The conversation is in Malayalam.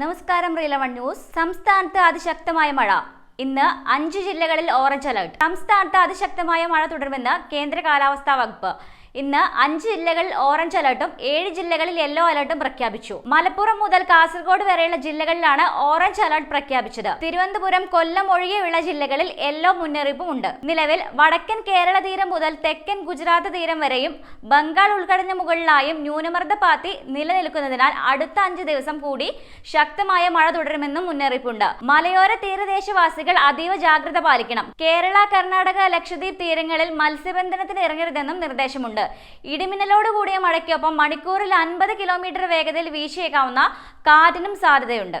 നമസ്കാരം റിലവൺ ന്യൂസ്. സംസ്ഥാനത്ത് അതിശക്തമായ മഴ. ഇന്ന് അഞ്ച് ജില്ലകളിൽ ഓറഞ്ച് അലർട്ട്. സംസ്ഥാനത്ത് അതിശക്തമായ മഴ തുടരുമെന്ന് കേന്ദ്ര കാലാവസ്ഥാ വകുപ്പ്. ഇന്ന് അഞ്ച് ജില്ലകളിൽ ഓറഞ്ച് അലർട്ടും ഏഴ് ജില്ലകളിൽ യെല്ലോ അലർട്ടും പ്രഖ്യാപിച്ചു. മലപ്പുറം മുതൽ കാസർഗോഡ് വരെയുള്ള ജില്ലകളിലാണ് ഓറഞ്ച് അലർട്ട് പ്രഖ്യാപിച്ചത്. തിരുവനന്തപുരം കൊല്ലം ഒഴികെയുള്ള ജില്ലകളിൽ യെല്ലോ മുന്നറിയിപ്പും ഉണ്ട്. നിലവിൽ വടക്കൻ കേരള തീരം മുതൽ തെക്കൻ ഗുജറാത്ത് തീരം വരെയും ബംഗാൾ ഉൾക്കടലിന് മുകളിലായും ന്യൂനമർദ്ദ പാത്തി നിലനിൽക്കുന്നതിനാൽ അടുത്ത അഞ്ച് ദിവസം കൂടി ശക്തമായ മഴ തുടരുമെന്നും മുന്നറിയിപ്പുണ്ട്. മലയോര തീരദേശവാസികൾ അതീവ ജാഗ്രത പാലിക്കണം. കേരള കർണാടക ലക്ഷദ്വീപ് തീരങ്ങളിൽ മത്സ്യബന്ധനത്തിന് ഇറങ്ങരുതെന്നും നിർദ്ദേശമുണ്ട്. ഇടിമിന്നലോട് കൂടിയ മഴയ്ക്കൊപ്പം മണിക്കൂറിൽ അൻപത് കിലോമീറ്റർ വേഗതയിൽ വീശിയേക്കാവുന്ന കാറ്റിനും സാധ്യതയുണ്ട്.